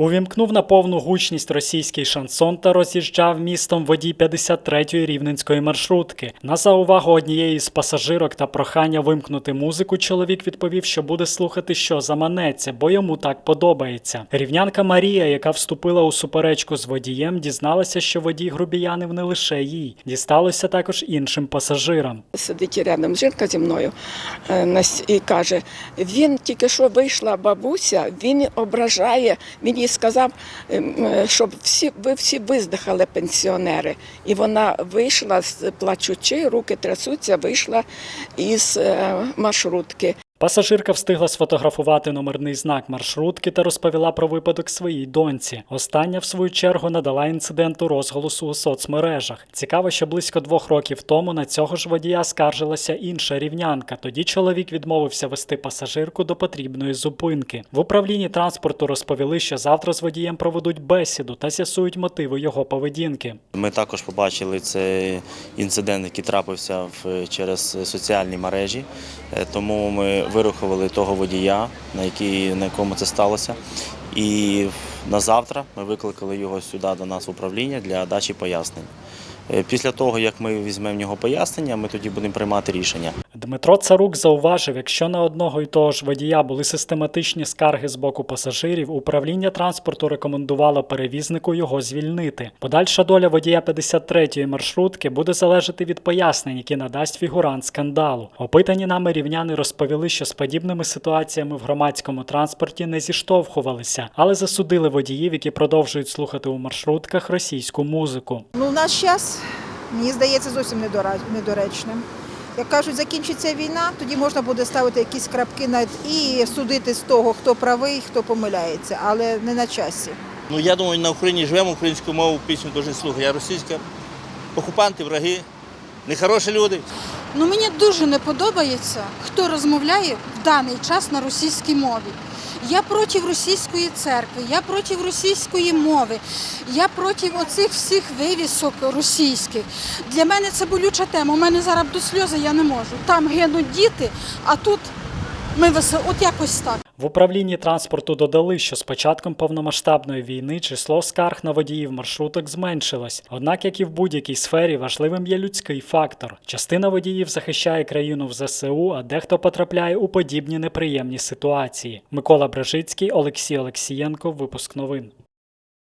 Увімкнув на повну гучність російський шансон та роз'їжджав містом водій 53-ї рівненської маршрутки. На заувагу однієї з пасажирок та прохання вимкнути музику, чоловік відповів, що буде слухати, що заманеться, бо йому так подобається. Рівнянка Марія, яка вступила у суперечку з водієм, дізналася, що водій грубіянив не лише їй, дісталося також іншим пасажирам. Сидить рядом жінка зі мною е, і каже: він тільки що вийшла бабуся, він ображає. Він їй сказав, ем, е, щоб всі ви всі виздихали пенсіонери. І вона вийшла плачучи, руки трясуться, вийшла із е, маршрутки. Пасажирка встигла сфотографувати номерний знак маршрутки та розповіла про випадок своїй доньці. Остання, в свою чергу, надала інциденту розголосу у соцмережах. Цікаво, що близько двох років тому на цього ж водія скаржилася інша рівнянка. Тоді чоловік відмовився вести пасажирку до потрібної зупинки. В управлінні транспорту розповіли, що завтра з водієм проведуть бесіду та з'ясують мотиви його поведінки. Ми також побачили цей інцидент, який трапився через соціальні мережі. Е, Тому ми вирахували того водія, на, який, на якому це сталося. І на завтра ми викликали його сюди до нас в управління для дачі пояснень. Е, Після того, як ми візьмемо в нього пояснення, ми тоді будемо приймати рішення. Дмитро Царук зауважив, якщо на одного і того ж водія були систематичні скарги з боку пасажирів, управління транспорту рекомендувало перевізнику його звільнити. Подальша доля водія 53-ї маршрутки буде залежати від пояснень, які надасть фігурант скандалу. Опитані нами рівняни розповіли, що з подібними ситуаціями в громадському транспорті не зіштовхувалися, але засудили водіїв, які продовжують слухати у маршрутках російську музику. Ну, в наш час, мені здається, зовсім недоречним. Як кажуть, закінчиться війна, тоді можна буде ставити якісь крапки над і судити з того, хто правий, хто помиляється, але не на часі. Ну я думаю, на Україні живемо, українську мову пісню дуже слухати. Я російська окупанти, враги, нехороші люди. Ну мені дуже не подобається, хто розмовляє в даний час на російській мові. Я проти російської церкви, я проти російської мови, я проти оцих всіх вивісок російських. Для мене це болюча тема. У мене зараз до сльози я не можу. Там гинуть діти, а тут ми весело. От якось так. В управлінні транспорту додали, що з початком повномасштабної війни число скарг на водіїв маршруток зменшилось. Однак, як і в будь-якій сфері, важливим є людський фактор. Частина водіїв захищає країну в ЗСУ, а дехто потрапляє у подібні неприємні ситуації. Микола Брежицький, Олексій Олексієнко, випуск новин.